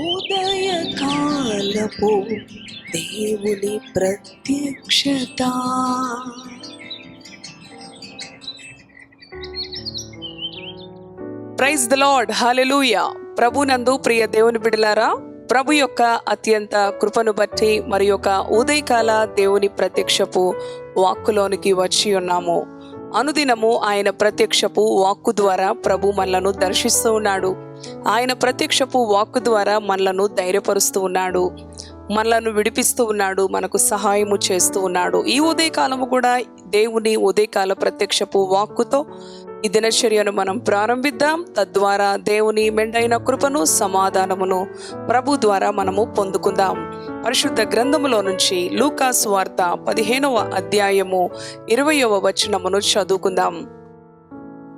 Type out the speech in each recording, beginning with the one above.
ఉదయకాలపు దేవుని ప్రత్యక్షత. ప్రైజ్ ద లార్డ్ హాలెలూయా ప్రభునందు ప్రియ దేవుని బిడలారా ప్రభు యొక్క అత్యంత కృపను బట్టి మరి యొక్క ఉదయకాల దేవుని ప్రత్యక్షపు వాక్కులోనికి వచ్చి ఉన్నాము. అనుదినము ఆయన ప్రత్యక్షపు వాక్కు ద్వారా ప్రభు మనలను దర్శిస్తూ ఉన్నాడు. ఆయన ప్రత్యక్షపు వాక్కు ద్వారా మనలను ధైర్యపరుస్తూ ఉన్నాడు. మనలను విడిపిస్తూ ఉన్నాడు మనకు సహాయము చేస్తూ ఉన్నాడు. ఈ ఉదయకాలము కూడా దేవుని ఉదయకాల ప్రత్యక్షపు వాక్కుతో ఈ దినచర్యను మనం ప్రారంభిద్దాం. తద్వారా దేవుని మెండైన కృపను సమాధానమును ప్రభు ద్వారా మనము పొందుకుందాం. పరిశుద్ధ గ్రంథములో నుంచి లూకాస్ వార్త పదిహేనవ అధ్యాయము ఇరవయవ వచనమును చదువుకుందాం.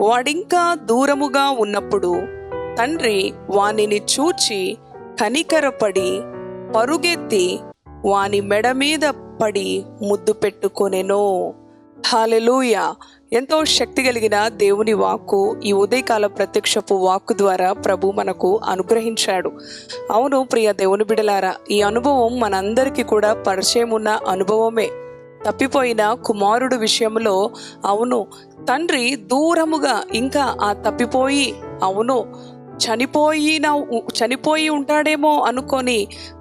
వాడింకా దూరముగా ఉన్నప్పుడు తండ్రి వానిని చూచి కనికరపడి పరుగెత్తి వాని మెడ మీద పడి ముద్దు పెట్టుకొనెనో. హాలెలూయా ఎంతో శక్తి కలిగిన దేవుని వాక్కు ఈ ఉదయకాల ప్రత్యక్షపు వాక్కు ద్వారా ప్రభు మనకు అనుగ్రహించాడు. అవును ప్రియ దేవుని బిడలారా ఈ అనుభవం మనందరికీ కూడా పరిచయం ఉన్న అనుభవమే. తప్పిపోయిన కుమారుడు విషయంలో అవును తండ్రి దూరముగా ఇంకా ఆ తప్పిపోయి అవును చనిపోయిన చనిపోయి ఉంటాడేమో అనుకొని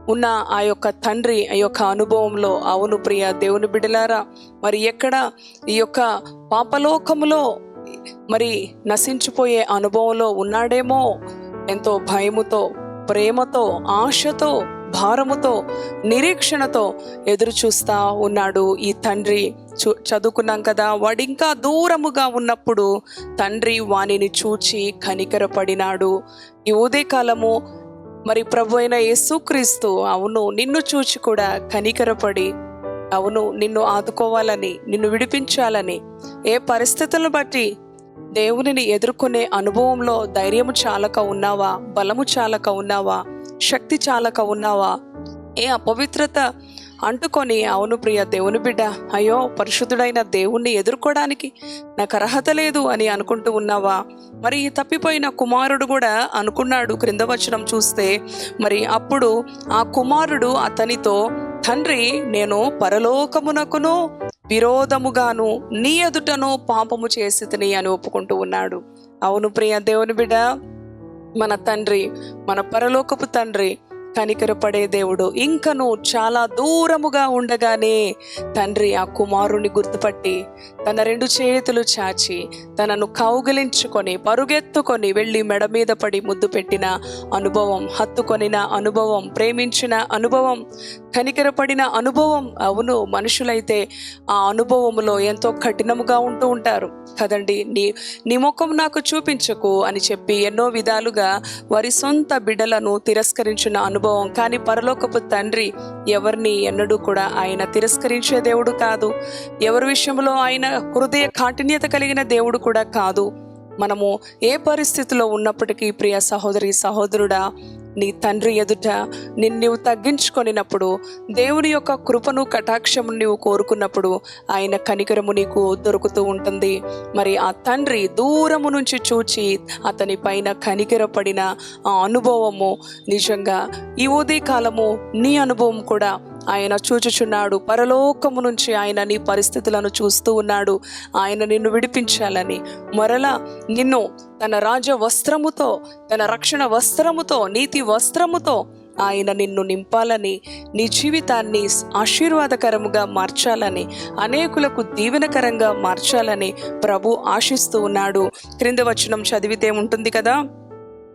ఉన్న ఆ యొక్క తండ్రి ఆ యొక్క అనుభవంలో అవును ప్రియ దేవుని బిడలారా మరి ఎక్కడ ఈ యొక్క పాపలోకములో మరి నశించిపోయే అనుభవంలో ఉన్నాడేమో ఎంతో భయముతో ప్రేమతో ఆశతో భారముతో నిరీక్షణతో ఎదురు చూస్తా ఉన్నాడు ఈ తండ్రి. చూ చదువుకున్నాం కదా వాడింకా దూరముగా ఉన్నప్పుడు తండ్రి వానిని చూచి కనికరపడినాడు. ఈ ఉదయకాలము మరి ప్రభు అయిన యేసుక్రీస్తు అవును నిన్ను చూచి కూడా కనికరపడి అవును నిన్ను ఆదుకోవాలని నిన్ను విడిపించాలని ఏ పరిస్థితులను బట్టి దేవునిని ఎదుర్కొనే అనుభవంలో ధైర్యము చాలక ఉన్నావా బలము చాలక ఉన్నావా? శక్తి చాలక ఉన్నావా? ఏ అపవిత్రత అంటుకొని అవును ప్రియ దేవుని బిడ్డ అయ్యో పరిశుద్ధుడైన దేవుణ్ణి ఎదుర్కోవడానికి నాకు అర్హత లేదు అని అనుకుంటూ ఉన్నావా? మరి ఈ తప్పిపోయిన కుమారుడు కూడా అనుకున్నాడు క్రింద వచనం చూస్తే మరి అప్పుడు ఆ కుమారుడు అతనితో తండ్రి నేను పరలోకమునకును విరోధముగాను నీ ఎదుటను పాపము చేసి అని ఒప్పుకుంటూ ఉన్నాడు. అవును ప్రియ దేవుని బిడ్డ మన తండ్రి మన పరలోకపు తండ్రి కనికరపడే దేవుడు. ఇంకను చాలా దూరముగా ఉండగానే తండ్రి ఆ కుమారుని గుర్తుపట్టి తన రెండు చేతులు చాచి తనను కౌగిలించుకొని పరుగెత్తుకొని వెళ్ళి మెడ మీద పడి ముద్దు పెట్టిన అనుభవం హత్తుకొనిన అనుభవం ప్రేమించిన అనుభవం కనికరపడిన అనుభవం అవును మనుషులైతే ఆ అనుభవములో ఎంతో కఠినముగా ఉంటూ ఉంటారు. కదండి నీ నీ ముఖం నాకు చూపించకు అని చెప్పి ఎన్నో విధాలుగా వారి సొంత బిడ్డలను తిరస్కరించిన అనుభవం కానీ పరలోకపు తండ్రి ఎవరిని ఎన్నడూ కూడా ఆయన తిరస్కరించే దేవుడు కాదు. ఎవరి విషయంలో ఆయన హృదయ కాఠిన్యత కలిగిన దేవుడు కూడా కాదు. మనము ఏ పరిస్థితిలో ఉన్నప్పటికీ ప్రియ సహోదరి సహోదరుడా నీ తండ్రి ఎదుట నిన్ను తగ్గించుకొనినప్పుడు దేవుని యొక్క కృపను కటాక్షము నీవు కోరుకున్నప్పుడు ఆయన కనికరము నీకు దొరుకుతూ ఉంటుంది. మరి ఆ తండ్రి దూరము నుంచి చూచి అతని పైన కనికరపడిన ఆ అనుభవము నిజంగా ఈ ఉదయ కాలము నీ అనుభవం కూడా ఆయన చూచుచున్నాడు. పరలోకము నుంచి ఆయన నీ పరిస్థితులను చూస్తూ ఉన్నాడు. ఆయన నిన్ను విడిపించాలని. మరలా నిన్ను తన రాజ వస్త్రముతో తన రక్షణ వస్త్రముతో నీతి వస్త్రముతో ఆయన నిన్ను నింపాలని నీ జీవితాన్ని ఆశీర్వాదకరముగా మార్చాలని అనేకులకు దీవెనకరంగా మార్చాలని ప్రభు ఆశిస్తూ ఉన్నాడు. క్రింద వచనం చదివితే ఉంటుంది కదా?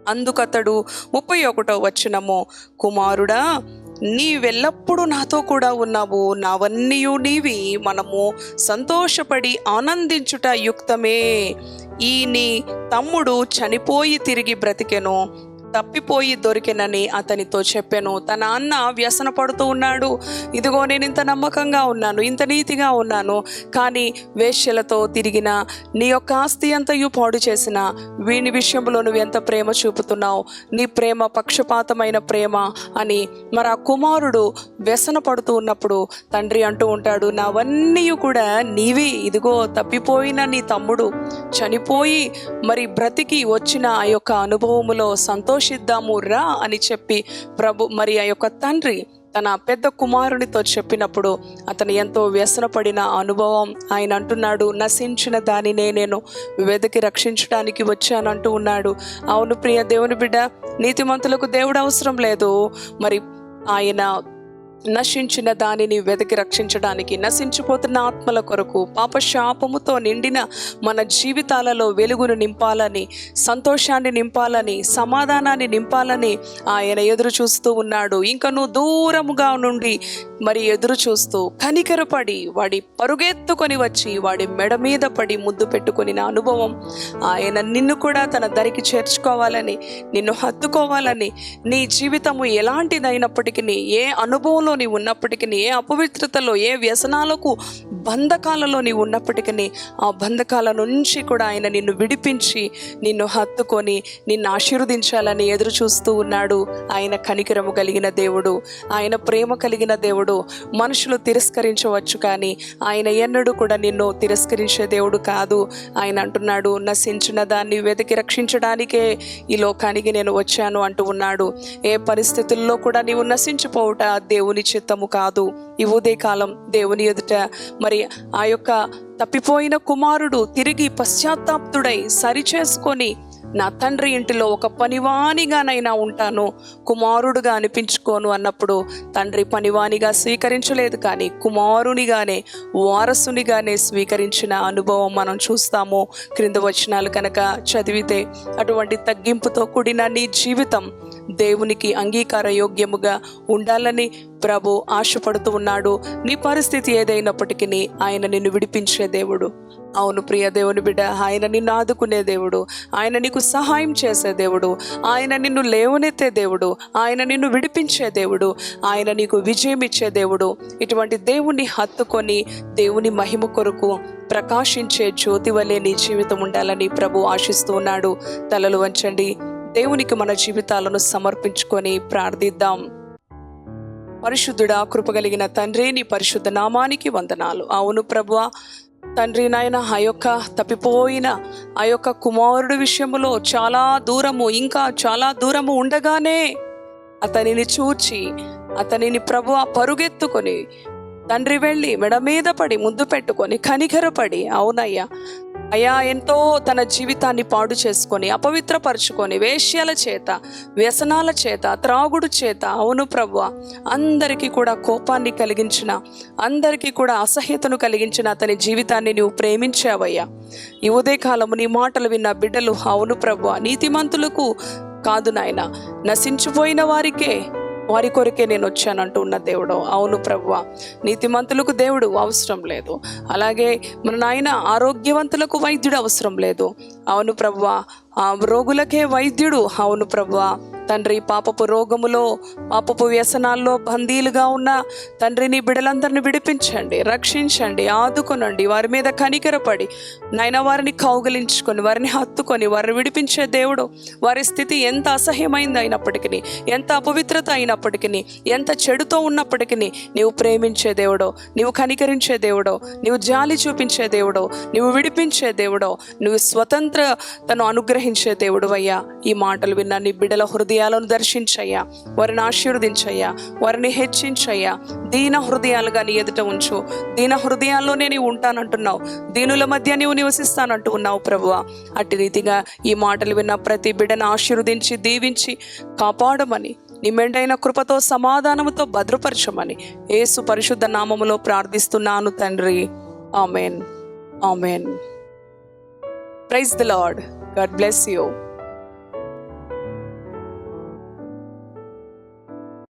అందుకతడు ముప్పై ఒకటో వచనము. కుమారుడా నీవెల్లప్పుడూ నాతో కూడా ఉన్నావు. నావన్నీయు నీవి మనము సంతోషపడి ఆనందించుట యుక్తమే. ఈ నీ తమ్ముడు చనిపోయి తిరిగి బ్రతికెను. తప్పిపోయి దొరికినని అతనితో చెప్పాను. తన అన్న వ్యసన పడుతూ ఉన్నాడు. ఇదిగో నేను ఇంత నమ్మకంగా ఉన్నాను ఇంత నీతిగా ఉన్నాను. కానీ వేశ్యలతో తిరిగిన నీ యొక్క ఆస్తి అంతయు పాడు చేసిన వీని విషయంలో నువ్వు ఎంత ప్రేమ చూపుతున్నావు? నీ ప్రేమ పక్షపాతమైన ప్రేమ అని మరి ఆ కుమారుడు వ్యసన పడుతూ ఉన్నప్పుడు తండ్రి అంటూ ఉంటాడు నావన్నీ కూడా నీవి. ఇదిగో తప్పిపోయిన నీ తమ్ముడు చనిపోయి మరి బ్రతికి వచ్చిన ఆ యొక్క అనుభవములో సంతోషం సంతోషిద్దాము రా అని చెప్పి ప్రభు మరి ఆ యొక్క తండ్రి తన పెద్ద కుమారునితో చెప్పినప్పుడు అతను ఎంతో వ్యసనపడిన అనుభవం ఆయన అంటున్నాడు నశించిన దానినే నేను వెదకి రక్షించడానికి వచ్చానంటూ ఉన్నాడు. అవును ప్రియ దేవుని బిడ్డ నీతిమంతులకు దేవుడు అవసరం లేదు. మరి ఆయన నశించిన దానిని వెతికి రక్షించడానికి నశించిపోతున్న ఆత్మల కొరకు పాపశాపముతో నిండిన మన జీవితాలలో వెలుగును నింపాలని సంతోషాన్ని నింపాలని సమాధానాన్ని నింపాలని ఆయన ఎదురు చూస్తూ ఉన్నాడు. ఇంకను దూరముగా నుండి మరి ఎదురు చూస్తూ కనికరపడి వాడి పరుగెత్తుకొని వచ్చి వాడి మెడ మీద పడి ముద్దు పెట్టుకొని నా అనుభవం ఆయన నిన్ను కూడా తన దరికి చేర్చుకోవాలని నిన్ను హత్తుకోవాలని నీ జీవితము ఎలాంటిదైనప్పటికీ ఏ అనుభవంలో నీవు ఉన్నప్పటికీ ఏ అపవిత్రతలో ఏ వ్యసనాలకు బంధకాలలో నీవు ఉన్నప్పటికీ ఆ బంధకాల నుంచి కూడా ఆయన నిన్ను విడిపించి నిన్ను హత్తుకొని నిన్ను ఆశీర్వదించాలని ఎదురు చూస్తూ ఉన్నాడు ఆయన కనికరము కలిగిన దేవుడు. ఆయన ప్రేమ కలిగిన దేవుడు. మనుషులు తిరస్కరించవచ్చు కానీ ఆయన ఎన్నడూ కూడా నిన్ను తిరస్కరించే దేవుడు కాదు. ఆయన అంటున్నాడు నశించిన దాన్ని వెతికి రక్షించడానికే ఈ లోకానికి నేను వచ్చాను అంటూ ఉన్నాడు. ఏ పరిస్థితుల్లో కూడా నీవు నశించిపోవుట దేవుని చిత్తము కాదు. ఈ ఉదయకాలం దేవుని ఎదుట మరి ఆ యొక్క తప్పిపోయిన కుమారుడు తిరిగి పశ్చాత్తాప్తుడై సరిచేసుకొని నా తండ్రి ఇంటిలో ఒక పనివాణిగానైనా ఉంటాను. కుమారుడుగా అనిపించుకోను అన్నప్పుడు తండ్రి పనివాణిగా స్వీకరించలేదు కానీ కుమారునిగానే వారసునిగానే స్వీకరించిన అనుభవం మనం చూస్తాము. క్రింద వచనాలు కనుక చదివితే అటువంటి తగ్గింపుతో కూడిన నీ జీవితం దేవునికి అంగీకార యోగ్యముగా ఉండాలని ప్రభు ఆశపడుతూ ఉన్నాడు. నీ పరిస్థితి ఏదైనప్పటికీ ఆయన నిన్ను విడిపించే దేవుడు. అవును ప్రియ దేవుని బిడ్డ ఆయన నిన్ను ఆదుకునే దేవుడు. ఆయన నీకు సహాయం చేసే దేవుడు. ఆయన నిన్ను లేవనెత్తే దేవుడు. ఆయన నిన్ను విడిపించే దేవుడు. ఆయన నీకు విజయం ఇచ్చే దేవుడు. ఇటువంటి దేవుణ్ణి హత్తుకొని దేవుని మహిమ కొరకు ప్రకాశించే జ్యోతి వలె నీ జీవితం ఉండాలని ప్రభు ఆశిస్తూ ఉన్నాడు. తలలు వంచండి. దేవునికి మన జీవితాలను సమర్పించుకొని ప్రార్థిద్దాం. పరిశుద్ధుడా కృపగలిగిన తండ్రి నీ పరిశుద్ధ నామానికి వందనాలు. అవును ప్రభువా తండ్రి నాయన ఆ యొక్క తప్పిపోయిన ఆ యొక్క కుమారుడు విషయంలో చాలా దూరము ఇంకా చాలా దూరము ఉండగానే అతనిని చూచి అతనిని ప్రభు పరుగెత్తుకొని తండ్రి వెళ్ళి మెడ మీద పడి ముద్దు పెట్టుకొని కనికరపడి అవునయ్యా అయా ఎంతో తన జీవితాన్ని పాడు చేసుకొని అపవిత్రపరుచుకొని వేశ్యాల చేత వ్యసనాల చేత త్రాగుడు చేత అవును ప్రభు అందరికీ కూడా కోపాన్ని కలిగించిన అందరికీ కూడా అసహ్యతను కలిగించిన అతని జీవితాన్ని నువ్వు ప్రేమించావయ్యా. ఈ ఉదయకాలము నీ మాటలు విన్న బిడ్డలు అవును ప్రభు నీతిమంతులకు కాదు నాయన నశించిపోయిన వారికే వారి కొరకే నేను వచ్చానంటూ ఉన్న దేవుడు. అవును ప్రభువ నీతిమంతులకు దేవుడు అవసరం లేదు. అలాగే మన నాయన ఆరోగ్యవంతులకు వైద్యుడు అవసరం లేదు. అవును ప్రభువ రోగులకే వైద్యుడు. అవును ప్రభువ తండ్రి పాపపు రోగములో పాపపు వ్యసనాల్లో బందీలుగా ఉన్న తండ్రిని బిడలందరిని విడిపించండి రక్షించండి ఆదుకొనండి వారి మీద కనికరపడి నైన వారిని కౌగలించుకొని వారిని హత్తుకొని వారిని విడిపించే దేవుడు. వారి స్థితి ఎంత అసహ్యమైంది అయినప్పటికీ ఎంత అపవిత్రత అయినప్పటికీ ఎంత చెడుతో ఉన్నప్పటికీ నీవు ప్రేమించే దేవుడో నీవు కనికరించే దేవుడో నీవు జాలి చూపించే దేవుడో నువ్వు విడిపించే దేవుడో నువ్వు స్వతంత్రతను అనుగ్రహించే దేవుడు అయ్యా. ఈ మాటలు విన్న నీ బిడల హృదయాలను దర్శించయ్యా. వారిని ఆశీర్వదించయ్యా. వారిని హెచ్చించయ్యా. దీన హృదయాలుగా నీ ఎదుట ఉంచు. దీన హృదయాల్లోనే నీవు ఉంటానంటున్నావు. దీనుల మధ్య నీవు నివసిస్తానంటూ ఉన్నావు ప్రభువ. అట్టి రీతిగా ఈ మాటలు విన్న ప్రతి బిడ్డను ఆశీర్వదించి దీవించి కాపాడమని నీ మెండైన కృపతో సమాధానముతో భద్రపరచమని ఏసు పరిశుద్ధ నామములో ప్రార్థిస్తున్నాను తండ్రి. Amen. Amen. Praise the lord. God bless you.